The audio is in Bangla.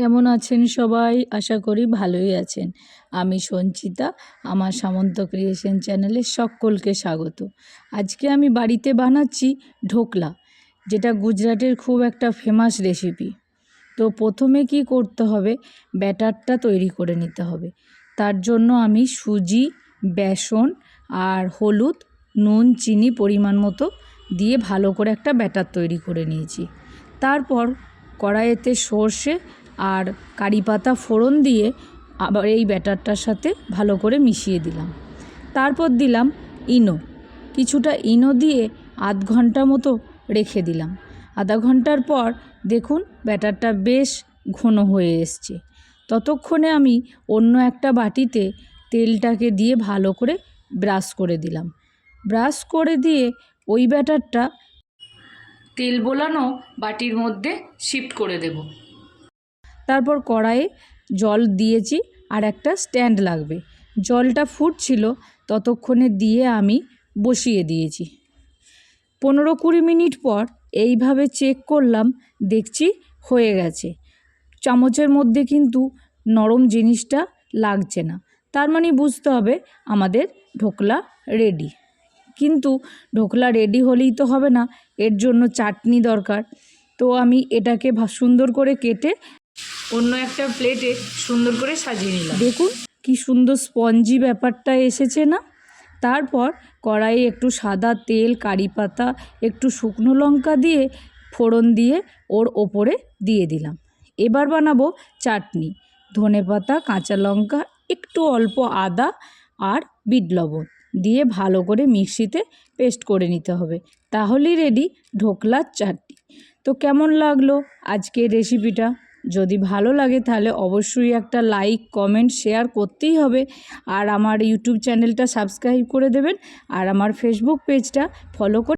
কেমন আছেন সবাই? আশা করি ভালোই আছেন। আমি সঞ্চিতা, আমার সামন্ত ক্রিয়েশন চ্যানেলে সকলকে স্বাগত। আজকে আমি বাড়িতে বানাচ্ছি ঢোকলা, যেটা গুজরাটের খুব একটা ফেমাস রেসিপি তো প্রথমে কি করতে হবে? ব্যাটারটা তৈরি করে নিতে হবে। তার জন্য আমি সুজি, বেসন আর হলুদ, নুন, চিনি পরিমাণ মতো দিয়ে ভালো করে একটা ব্যাটার তৈরি করে নিয়েছি। তারপর কড়াইতে সর্ষে আর কারি পাতা ফোড়ন দিয়ে আবার এই ব্যাটারটার সাথে ভালো করে মিশিয়ে দিলাম। তারপর দিলাম ইনো। কিছুটা ইনো দিয়ে আধ ঘণ্টা মতো রেখে দিলাম। আধা ঘণ্টার পর দেখুন ব্যাটারটা বেশ ঘন হয়ে এসছে। ততক্ষণে আমি অন্য একটা বাটিতে তেলটাকে দিয়ে ভালো করে ব্রাশ করে দিলাম। ব্রাশ করে দিয়ে ওই ব্যাটারটা তেল বোলানো বাটির মধ্যে শিফট করে দেব। তারপর কড়াইয়ে জল দিয়েছি আর একটা স্ট্যান্ড লাগবে। জলটা ফুটছিল, ততক্ষণে দিয়ে আমি বসিয়ে দিয়েছি। পনেরো কুড়ি মিনিট পর এইভাবে চেক করলাম, দেখছি হয়ে গেছে। চামচের মধ্যে কিন্তু নরম জিনিসটা লাগছে না। তার মানে বুঝতে হবে আমাদের ঢোকলা রেডি কিন্তু ঢোকলা রেডি হলেই তো হবে না, এর জন্য চাটনি দরকার। তো আমি এটাকে সুন্দর করে কেটে অন্য একটা প্লেটে সুন্দর করে সাজিয়ে নিলাম। দেখুন, কি সুন্দর স্পঞ্জি ব্যাপারটা এসেছে না? তারপর কড়াইয়ে একটু সাদা তেল, কারি পাতা, একটু শুকনো লঙ্কা দিয়ে ফোড়ন দিয়ে ওর ওপরে দিয়ে দিলাম। এবার বানাবো চাটনি। ধনে পাতা, কাঁচা লঙ্কা, একটু অল্প আদা আর বিট লবণ দিয়ে ভালো করে মিক্সিতে পেস্ট করে নিতে হবে। তাহলেই রেডি ঢোকলার চাটনি। তো কেমন লাগল আজকের রেসিপিটা? যদি ভালো লাগে তাহলে অবশ্যই একটা লাইক কমেন্ট শেয়ার করতেই হবে। আর আমার ইউটিউব চ্যানেলটা সাবস্ক্রাইব করে দেবেন। আর আমার ফেসবুক পেজটা ফলো করে